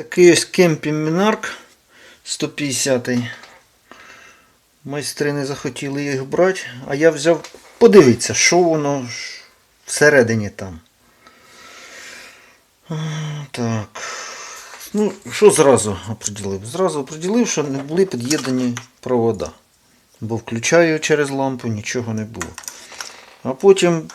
Такий ось кемпінг Мінарк 150 Майстри не захотіли їх брати, а я взяв подивитися, що воно всередині там. Так. Ну, що зразу оприділив? Зразу оприділив, що не були під'єднані провода. Бо включаю через лампу, нічого не було. А потім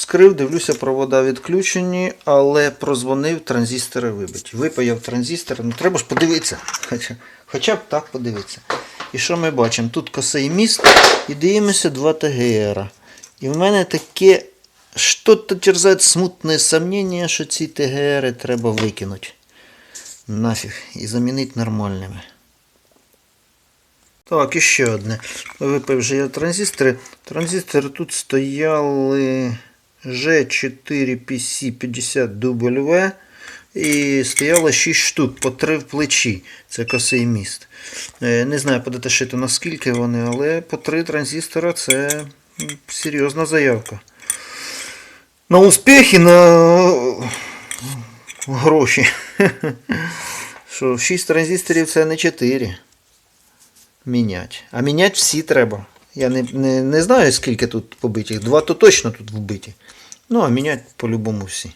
Вскрив, дивлюся, провода відключені, але прозвонив, транзистори вибиті. Випаяв транзистор, ну треба ж подивитися. Хоча, хоча б так подивитися. І що ми бачимо? Тут косий міст і дивимося 2 ТГР. І в мене таке що-то терзає смутне сумніння, що ці ТГР треба викинути. Нафіг. І замінити нормальними. Так, і ще одне. Випив вже я транзистори. Транзистори тут стояли G4PC50W і стояло 6 штук по 3 в плечі. Це косий міст. Е, Не знаю, податишити наскільки вони, але по 3 транзистора це серйозна заявка. На успіх і на гроші. Що 6 транзисторів це не 4 мінять. А міняти всі треба. Я не, не, не знаю, скільки тут побитих. Два то точно тут вбиті. Ну, а міняти по-любому всі.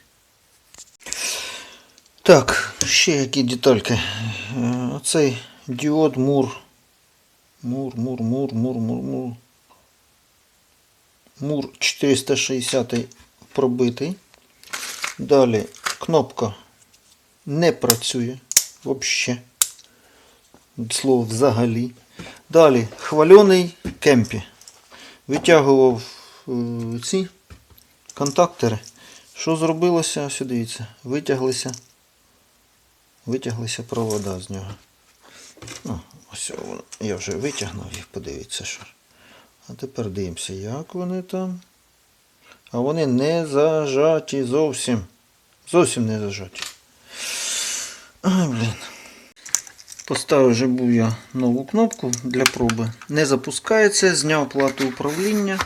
Так, ще які детальки. Е, Оцей діод Мур. Мур, Мур, Мур, Мур, Мур, Мур. Мур 460 пробитий. Далі кнопка не працює взагалі. Слово взагалі. Далі хвальоний кемпі. Витягував е, ці контактори. Що зробилося? Ось дивіться. Витяглися. Витяглися провода з нього. Ну, ось. Я вже витягнув їх, подивіться, що. А тепер дивимося, як вони там. А вони не зажаті зовсім. Зовсім не зажаті. Ай, блін. Поставив вже був я нову кнопку для проби. Не запускається, зняв плату управління.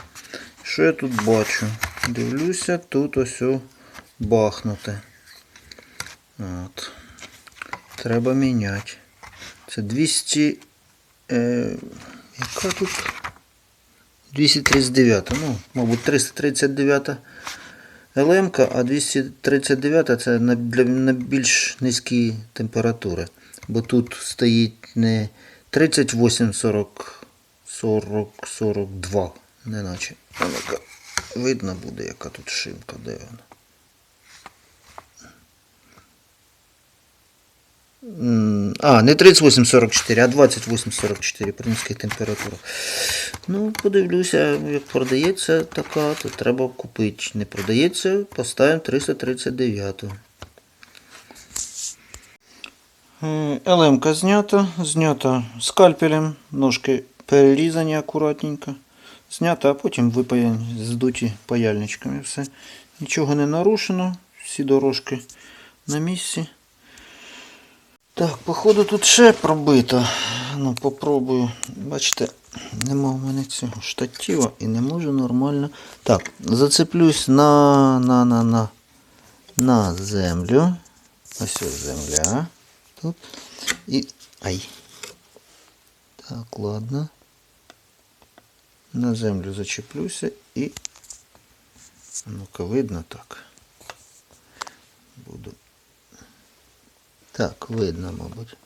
Що я тут бачу? Дивлюся, тут ось о бахнуте. От. Треба міняти. Це 200. Е, яка тут? 239. Ну, мабуть, 339 ЛМ, а 239 це на, для, на більш низькі температури. Бо тут стоїть не 38 40 40 42, неначе. Видно буде, яка тут шимка, де вона. А, не 38,44, а 28,44 при низьких температурах. Ну, подивлюся, як продається така, то треба купити. Не продається, поставимо 339. ЛМ знята, знята скальпелем, ножки перерізані акуратненько. Знята, а потім випаяні, здуті паяльничками. Все. Нічого не нарушено, всі дорожки на місці. Так, походу тут ще пробито. Ну, попробую. Бачите, нема в мене цього штатива і не можу нормально. Так, зацеплюсь на, на, на, на, на землю. Ось земля. Тут. І. Ай. Так, ладно. На землю зачеплюся і. Ну-ка, видно так. Буду. Так, видно, мабуть.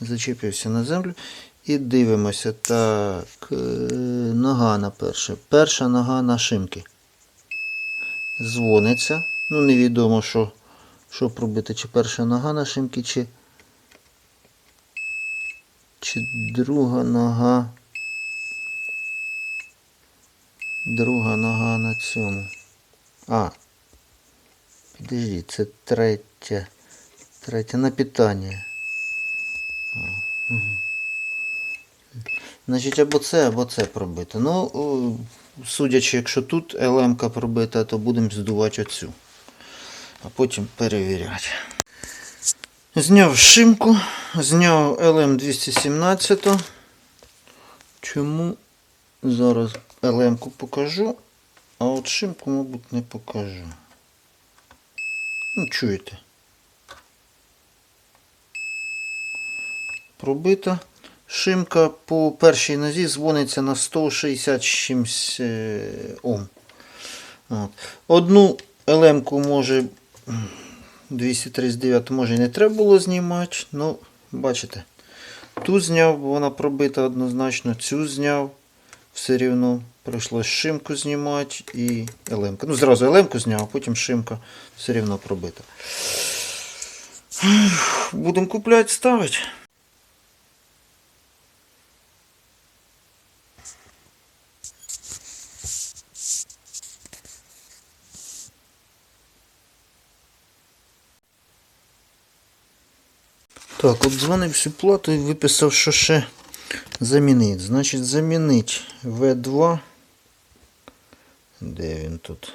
Зачепився на землю. І дивимося. Так, е, нога на перше. Перша нога на шимки. Дзвониться. Ну, невідомо, що, що пробити, чи перша нога на шимки, чи, чи друга нога. Друга нога на цьому. А. Підожди, це третя. Третя на питання. Мгм. Значить, або це, або це пробити. Ну, судячи, якщо тут ЛМ-ка пробита, то будемо здувати оцю. А потім перевіряти. Зняв шимку, зняв LM217. Чому зараз ЛМ-ку покажу, а от шимку, мабуть, не покажу. Ну, чуєте. пробита. Шимка по першій нозі дзвониться на 160 з чимсь е, Ом. Одну елемку може 239 може не треба було знімати, ну, бачите. Ту зняв, вона пробита однозначно, цю зняв, все рівно прийшлось шимку знімати і елемка. Ну, зразу елемку зняв, а потім шимка все рівно пробита. Будемо купляти, ставити. Так, от дзвонив всю плату і виписав, що ще замінить. Значить, замінить В2. Де він тут?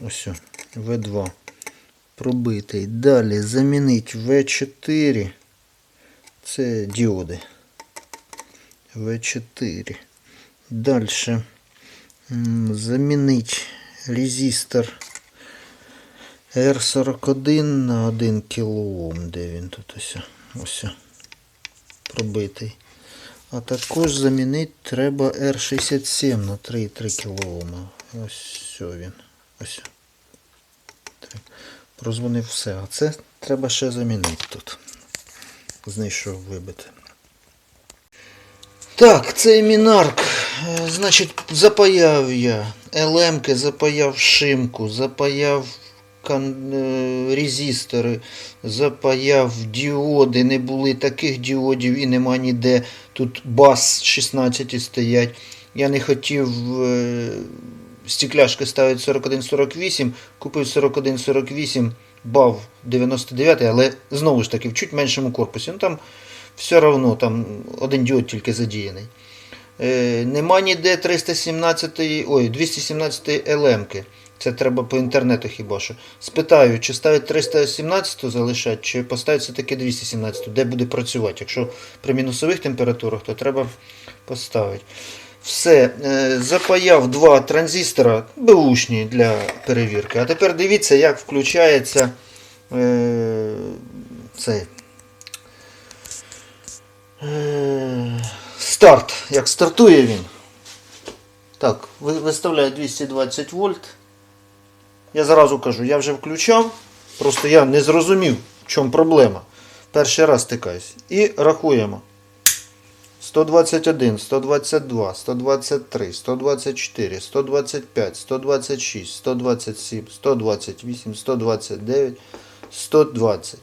Ось, о, В2. Пробитий. Далі замінить В4. Це діоди. В4. Далі замінить резистор R41 на 1 кОм. Де він тут ось? Ось. пробитий. А також замінити треба R67 на 3,3 кОм. Ось він. Ось. Прозвонив все. А це треба ще замінити тут. Знайшов вибити. Так, цей мінарк. Е, Значить, запаяв я елемки, запаяв шимку, запаяв е, резистори, запаяв діоди. Не були таких діодів і нема ніде. Тут бас 16 стоять. Я не хотів е... стекляшки ставити 4148, купив 4148, бав 99, але знову ж таки в чуть меншому корпусі. Ну там все одно там один діод тільки задіяний. Е, нема ніде 317, ой, 217 елемки. Це треба по інтернету хіба що. Спитаю, чи ставить 317 залишати, чи поставить все-таки 217, де буде працювати. Якщо при мінусових температурах, то треба поставити. Все, е, запаяв два транзистора беушні для перевірки. А тепер дивіться, як включається е, цей Е, Старт. Як стартує він? Так, ви- виставляє 220 вольт. Я зразу кажу, я вже включав. Просто я не зрозумів, в чому проблема. Перший раз стикаюсь. І рахуємо. 121, 122, 123, 124, 125, 126, 127, 128, 129, 120.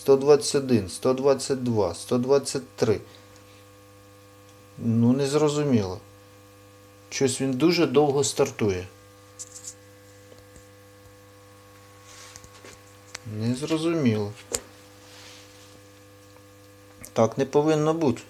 121, 122, 123. Ну, не зрозуміло. Щось він дуже довго стартує. Не зрозуміло. Так не повинно бути.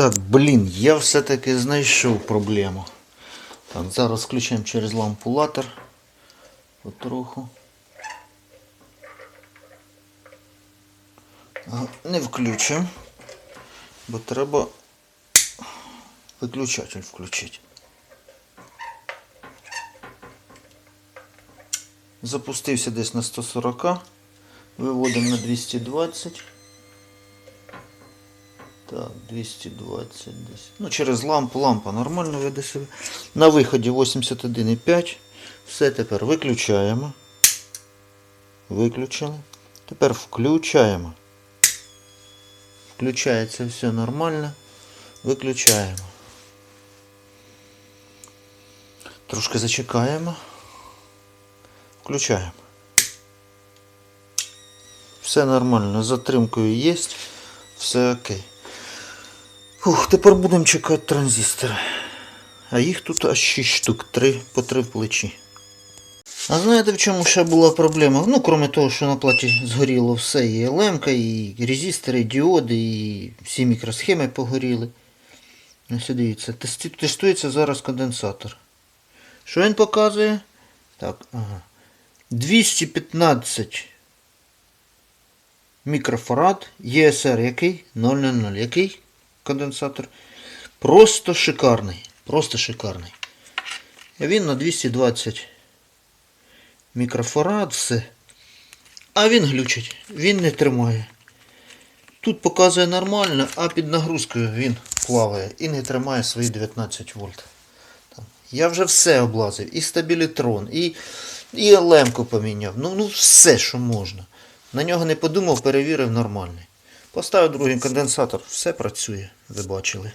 Так, блін, я все-таки знайшов проблему. Так, зараз включаємо через лампу латер. Потроху. Не включимо, бо треба виключатель включити. Запустився десь на 140. Виводимо на 220. Так, 220 десь. Ну, через лампу, лампа нормально веде себе. На виході 81,5. Все тепер виключаємо. Виключили. Тепер включаємо. Включається все нормально. Виключаємо. Трошки зачекаємо. Включаємо. Все нормально. Затримкою є. Все окей. Фух, тепер будемо чекати транзистори. А їх тут аж 6 штук, 3 по 3 в плечі. А знаєте в чому ще була проблема? Ну, крім того, що на платі згоріло все, і лемка, і резистори, і діоди, і всі мікросхеми погоріли. Ось дивіться, тестується зараз конденсатор. Що він показує? Так, ага. 215 мікрофарад ЄСР який? 000. Який конденсатор? Просто шикарний. Просто шикарний. Він на 220 мікрофарад, все. А він глючить, він не тримає. Тут показує нормально, а під нагрузкою він плаває і не тримає свої 19 вольт. Я вже все облазив. І стабілітрон, і, і лемку поміняв. Ну, ну все, що можна. На нього не подумав, перевірив нормальний. Поставив другий конденсатор, все працює, ви бачили.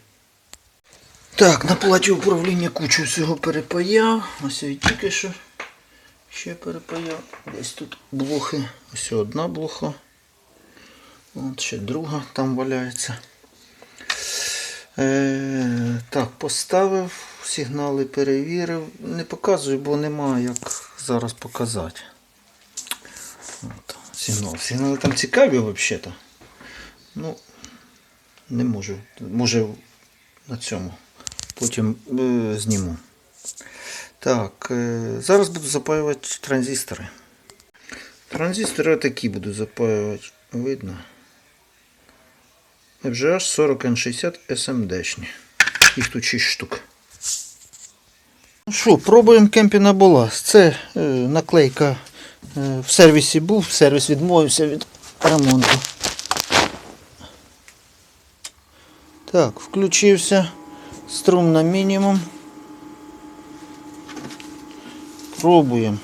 Так, на платі управління кучу всього перепаяв. Ось і тільки що ще перепаяв. Десь тут блохи. Ось одна блоха. От ще друга там валяється. Е, так, поставив, сигнали перевірив. Не показую, бо немає як зараз показати. От, сигнал. Сигнали там цікаві взагалі-то. Ну, не можу. Може на цьому. Потім е, зніму. Так, е, зараз буду запаювати транзистори. Транзистори такі буду запаювати. Видно. FGH 40N60 SMD-шні. Їх тут 6 штук. Ну що, пробуємо Кемпіна Болас. Це е, наклейка е, в сервісі був, сервіс відмовився від ремонту. Так, включився. Струм на мінімум. Пробуємо.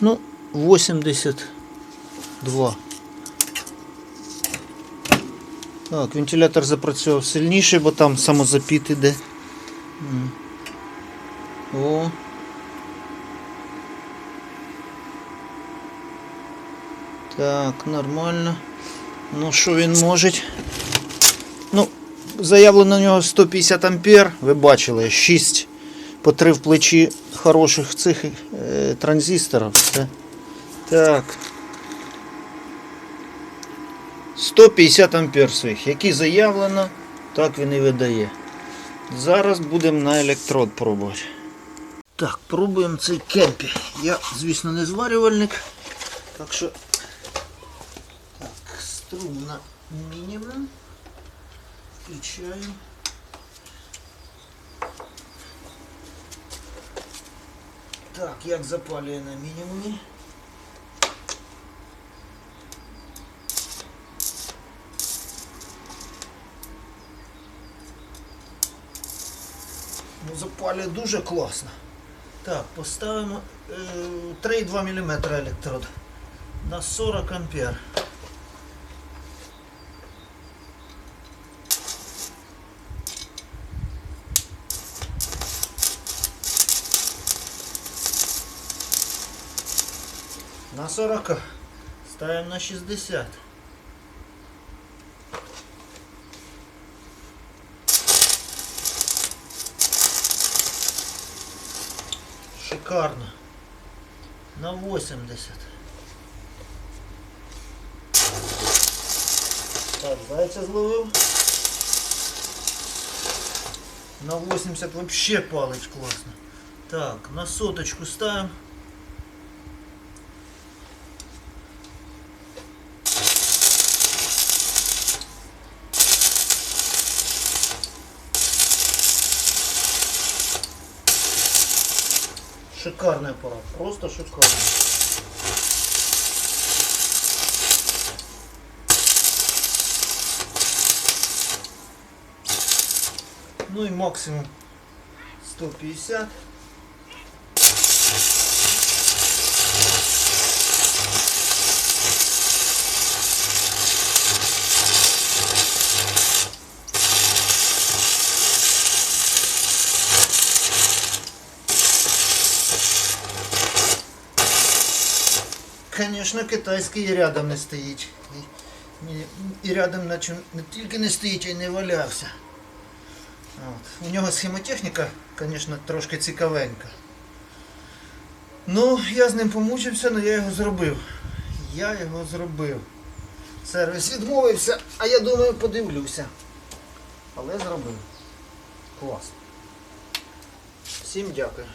Ну, 82. Так, вентилятор запрацював сильніше, бо там самозапіт іде. М. О. Так, нормально. Ну що він може? Заявлено на нього 150 ампер. Ви бачили, 6 по 3 в плечі хороших цих е, транзисторів. Так. 150 ампер своїх. Які заявлено, так він і видає. Зараз будемо на електрод пробувати. Так, пробуємо цей кемпі. Я, звісно, не зварювальник. Так що. Так, струм на мінімум. Включаю. Так, як запалює на мінімумі. Ну, запалює дуже класно. Так, поставимо е, 3,2 мм електрод на 40 ампер. 40 ставим на 60. Шикарно. На 80. Так, зайця зловив. На 80 вообще палить классно. Так, на соточку ставим. Шикарный аппарат, просто шикарный. Ну и максимум 150. Конечно, китайський рядом не стоїть. І, і рядом наче не тільки не стоїть, а й не валявся. От. У нього схемотехніка, звісно, трошки цікавенька. Ну, я з ним помучився, але я його зробив. Я його зробив. Сервіс відмовився, а я думаю, подивлюся. Але зробив. Клас. Всім дякую.